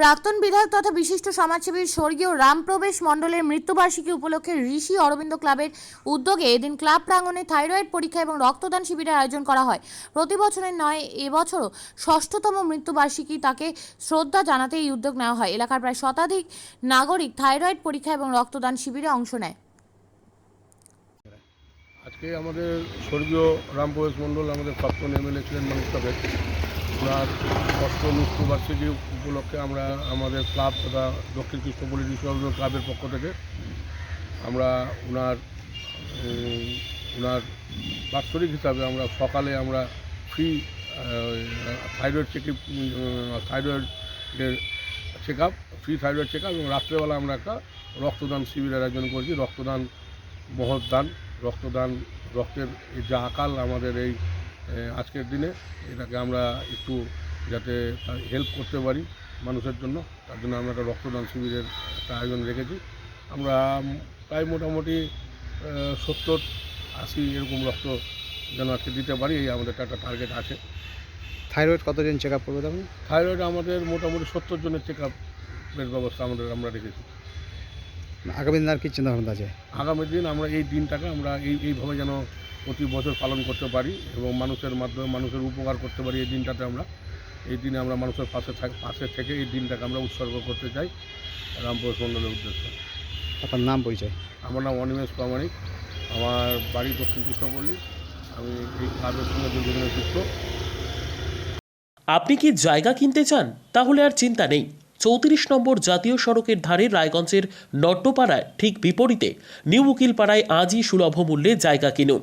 প্রাক্তন বিধায়ক তথা বিশিষ্ট সমাজসেবী স্বর্গীয় রামপ্রবেশ মণ্ডলের মৃত্যুবার্ষিকী উপলক্ষে ঋষি অরবিন্দ ক্লাবের উদ্যোগে এদিন ক্লাব প্রাঙ্গণে থাইরয়েড পরীক্ষা এবং রক্তদান শিবিরের আয়োজন করা হয়। প্রতি বছরের নয়, এবছরও ষষ্ঠতম মৃত্যুবার্ষিকী তাকে শ্রদ্ধা জানাতে এই উদ্যোগ নেওয়া হয়। এলাকার প্রায় শতাধিক নাগরিক থাইরয়েড পরীক্ষা এবং রক্তদান শিবিরে অংশ নেয়। আজকে আমাদের স্বর্গীয় রামপ্রবেশ মণ্ডল আমাদের প্রাক্তন এমএলএ ছিলেন মানুষ ওনার ষষ্ঠ মৃত্যুবার্ষিকী উপলক্ষে আমরা আমাদের ক্লাব তথা দক্ষিণ কৃষ্ণপল্লী বিশ্ববিদ্যালয় ক্লাবের পক্ষ থেকে আমরা ওনার ওনার বাৎসরিক হিসাবে আমরা সকালে আমরা ফ্রি থাইরয়েড চেক থাইরয়েডের check up free thyroid check up এবং রাত্রেবেলা আমরা একটা রক্তদান শিবিরের আয়োজন করেছি। রক্তদান মহৎ দান রক্তদান, রক্তের যে আকাল আমাদের এই আজকের দিনে এটাকে আমরা একটু যাতে হেল্প করতে পারি মানুষের জন্য তার জন্য আমরা একটা রক্তদান শিবিরের একটা আয়োজন রেখেছি। আমরা প্রায় মোটামুটি সত্তর আশি এরকম রক্ত যেন আজকে দিতে পারি এই আমাদের একটা টার্গেট আছে। থাইরয়েড কতজন চেক আপ করবে তখন? থাইরয়েড আমাদের মোটামুটি সত্তর জনের চেক আপের ব্যবস্থা আমাদের আমরা রেখেছি। আগামী দিন আর কি চিন্তা ভাবনা আছে? আগামী দিন আমরা এই দিনটাকে আমরা এই এইভাবে যেন প্রতি বছর পালন করতে পারি এবং মানুষের মাধ্যমে মানুষের উপকার করতে পারি এই দিনটাতে আমরা। এই দিনে আমরা মানুষের পাশে থাক পাশে থেকে এই দিনটাকে আমরা উৎসর্গ করতে চাই রামপুর মণ্ডলের উদ্দেশ্যে। আপনার নাম পরিচয়? আমার নাম অনিমেষ প্রামাণিক। আমার বাড়ি দক্ষিণ কৃষ্ণপল্লী। আমি এই ক্লাবের সঙ্গে দীর্ঘদিনের যুক্ত। আপনি কি জায়গা কিনতে চান? তাহলে আর চিন্তা নেই। চৌত্রিশ নম্বর জাতীয় সড়কের ধারে রায়গঞ্জের নট্টপাড়ায় ঠিক বিপরীতে নিউ উকিলপাড়ায় আজই সুলভ মূল্যে জায়গা কিনুন।